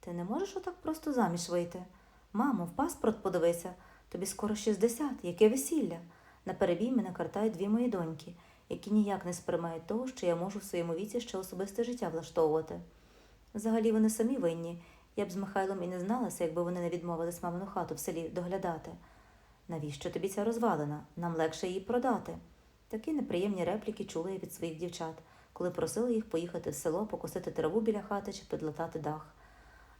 Ти не можеш отак просто заміж вийти. Мамо, в паспорт подивися, тобі скоро 60, яке весілля. На перебій мене картають дві мої доньки, які ніяк не сприймають того, що я можу в своєму віці ще особисте життя влаштовувати. Взагалі вони самі винні. Я б з Михайлом і не зналася, якби вони не відмовились мамину хату в селі доглядати. Навіщо тобі ця розвалина? Нам легше її продати. Такі неприємні репліки чула я від своїх дівчат, коли просили їх поїхати в село, покосити траву біля хати чи підлатати дах.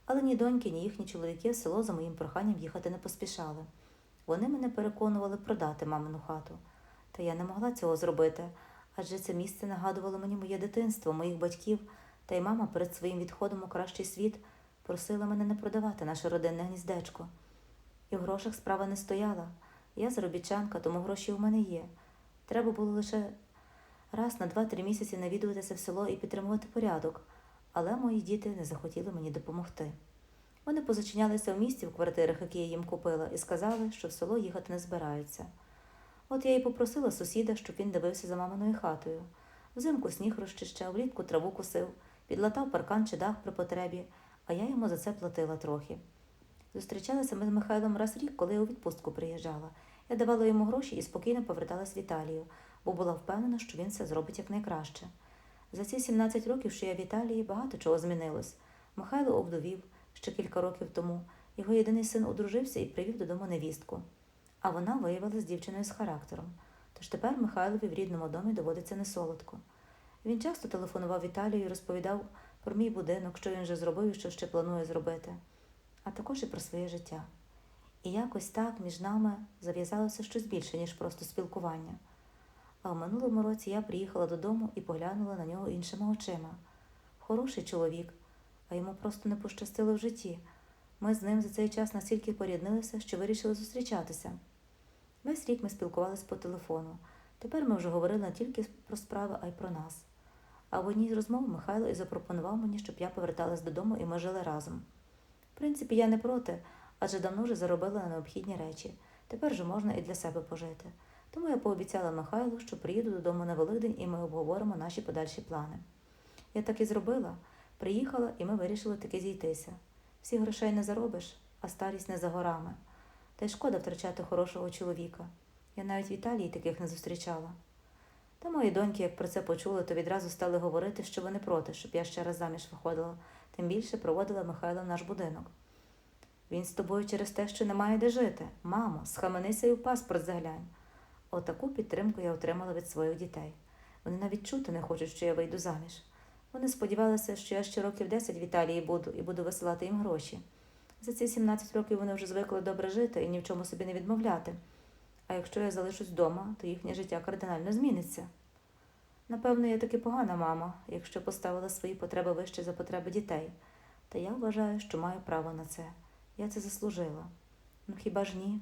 Але ні доньки, ні їхні чоловіки в село за моїм проханням їхати не поспішали. Вони мене переконували продати мамину хату. Та я не могла цього зробити, адже це місце нагадувало мені моє дитинство, моїх батьків, та й мама перед своїм відходом у кращий світ просила мене не продавати наше родинне гніздечко. І в грошах справа не стояла. Я заробітчанка, тому гроші у мене є. Треба було лише раз на два-три місяці навідуватися в село і підтримувати порядок, але мої діти не захотіли мені допомогти. Вони позачинялися в місті в квартирах, які я їм купила, і сказали, що в село їхати не збираються. От я і попросила сусіда, щоб він дивився за маминою хатою. Взимку сніг розчищав, влітку траву косив, підлатав паркан чи дах при потребі, а я йому за це платила трохи. Зустрічалися ми з Михайлом раз рік, коли я у відпустку приїжджала. Я давала йому гроші і спокійно поверталась в Італію, бо була впевнена, що він все зробить якнайкраще. За ці 17 років, що я в Італії, багато чого змінилось. Михайло обдовів ще кілька років тому. Його єдиний син одружився і привів додому невістку. А вона виявилась дівчиною з характером. Тож тепер Михайлові в рідному домі доводиться несолодко. Він часто телефонував в Італію і розповідав про мій будинок, що він вже зробив і що ще планує зробити, а також і про своє життя. І якось так між нами зав'язалося щось більше, ніж просто спілкування. А в минулому році я приїхала додому і поглянула на нього іншими очима. Хороший чоловік, а йому просто не пощастило в житті. Ми з ним за цей час настільки поріднилися, що вирішили зустрічатися. Весь рік ми спілкувалися по телефону. Тепер ми вже говорили не тільки про справи, а й про нас. А в одній з розмов Михайло і запропонував мені, щоб я поверталась додому і ми жили разом. В принципі, я не проти, адже давно вже заробила на необхідні речі. Тепер же можна і для себе пожити. Тому я пообіцяла Михайлу, що приїду додому на Великдень і ми обговоримо наші подальші плани. Я так і зробила. Приїхала, і ми вирішили таки зійтися. Всі грошей не заробиш, а старість не за горами. Та й шкода втрачати хорошого чоловіка. Я навіть в Італії таких не зустрічала. Та мої доньки, як про це почули, то відразу стали говорити, що вони проти, щоб я ще раз заміж виходила, тим більше проводила Михайла в наш будинок. Він з тобою через те, що немає де жити. Мамо, схаменися і в паспорт заглянь. Отаку підтримку я отримала від своїх дітей. Вони навіть чути не хочуть, що я вийду заміж. Вони сподівалися, що я ще років 10 в Італії буду і буду висилати їм гроші. За ці 17 років вони вже звикли добре жити і ні в чому собі не відмовляти. А якщо я залишусь вдома, то їхнє життя кардинально зміниться. Напевно, я таки погана мама, якщо поставила свої потреби вище за потреби дітей. Та я вважаю, що маю право на це. Я це заслужила. Ну хіба ж ні?